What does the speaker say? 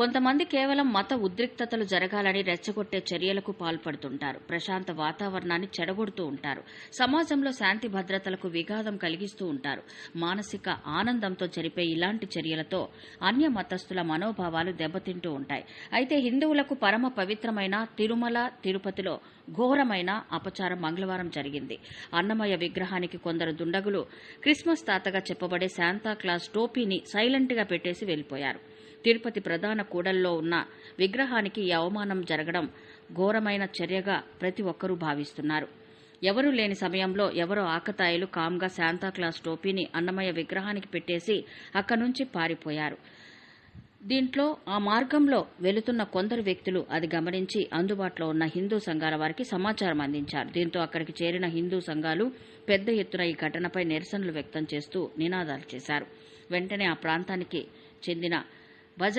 కొంతమంది కేవలం మత ఉద్రిక్తతలు జరగాలని రెచ్చగొట్టే చర్యలకు పాల్పడుతుంటారు. ప్రశాంత వాతావరణాన్ని చెడగొడుతూ ఉంటారు. సమాజంలో శాంతి భద్రతలకు విఘాతం కలిగిస్తూ ఉంటారు. మానసిక ఆనందంతో జరిపే ఇలాంటి చర్యలతో అన్య మతస్థుల మనోభావాలు దెబ్బతింటూ ఉంటాయి. అయితే హిందువులకు పరమ పవిత్రమైన తిరుమల తిరుపతిలో ఘోరమైన అపచారం మంగళవారం జరిగింది. అన్నమయ్య విగ్రహానికి కొందరు దుండగులు క్రిస్మస్ తాతగా చెప్పబడే శాంతా క్లాస్ టోపీని సైలెంట్గా పెట్టేసి వెళ్ళిపోయారు తిరుపతి ప్రధాన కూడల్లో ఉన్న విగ్రహానికి ఈ అవమానం జరగడం ఘోరమైన చర్యగా ప్రతి ఒక్కరూ భావిస్తున్నారు. ఎవరూ లేని సమయంలో ఎవరో ఆకతాయిలు కామ్గా శాంతాక్లాస్ టోపీని అన్నమయ్య విగ్రహానికి పెట్టేసి అక్కడి నుంచి పారిపోయారు. దీంట్లో ఆ మార్గంలో వెళుతున్న కొందరు వ్యక్తులు అది గమనించి అందుబాటులో ఉన్న హిందూ సంఘాల వారికి సమాచారం అందించారు. దీంతో అక్కడికి చేరిన హిందూ సంఘాలు పెద్ద ఎత్తున ఈ ఘటనపై నిరసనలు వ్యక్తం చేస్తూ నినాదాలు చేశారు. వెంటనే ఆ ప్రాంతానికి చెందిన बजरंग